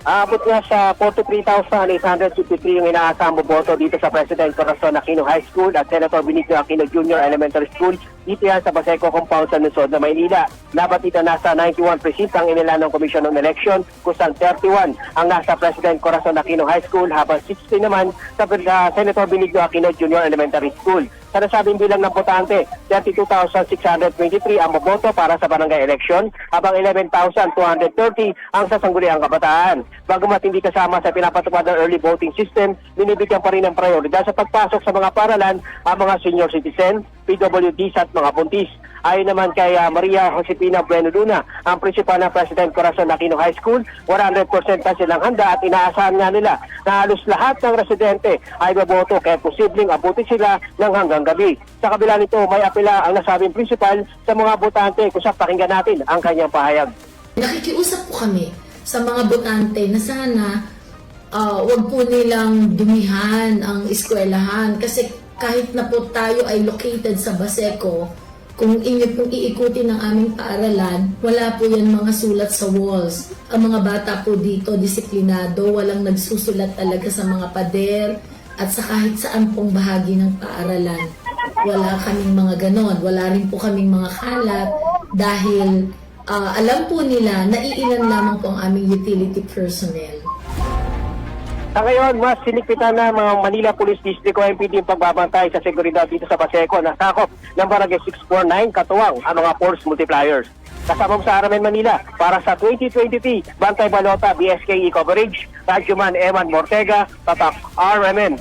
Aabot nga sa 43,853 yung inaasang boboto dito sa President Corazon Aquino High School at Senator Benito Aquino Jr. Elementary School dito yan sa Baseco Compound sa Luzon na Maynila. Dapat dito nasa 91 precinct ang inilan ng Commission on Election kung saan 31 ang nasa President Corazon Aquino High School habang 60 naman sa uh, Senator Benito Aquino Jr. Elementary School. Sa nasabing bilang ng botante, 32,623 ang boboto para sa barangay election, habang 11,230 ang sasangguniang kabataan. Bagamat hindi kasama sa pinapatupad ng early voting system, binibigyan pa rin ng prioridad sa pagpasok sa mga paralan ang mga senior citizen, PWDs at mga buntis. Ayon naman kay ah, Maria Josepina Bueno Luna, ang principal ng President Corazon Aquino High School, 100% na silang handa at inaasahan nga nila na halos lahat ng residente ay baboto kaya posibleng abutin sila ng hanggang gabi. Sa kabila nito, may apela ang nasabing principal sa mga botante sa pakinggan natin ang kanyang pahayag. Nakikiusap po kami sa mga botante na sana ah, wag po nilang dumihan ang eskwelahan kasi kahit na po tayo ay located sa Baseco, kung inyo pong iikutin ng aming paaralan, wala po yan mga sulat sa walls. Ang mga bata po dito, disiplinado, walang nagsusulat talaga sa mga pader at sa kahit saan pong bahagi ng paaralan. Wala kaming mga ganon. Wala rin po kaming mga kalat dahil ah, alam po nila na iilan lamang po ang aming utility personnel. Sa ngayon, mas sinikpitan na mga Manila Police District o MPD yung pagbabantay sa seguridad dito sa Paseco na sakop ng Barangay 649 Katuwang ang mga force multipliers. Kasama sa Aramen, Manila para sa 2023 Bantay Balota BSKE coverage, Radyoman Eman Mortega, Tatak RMN.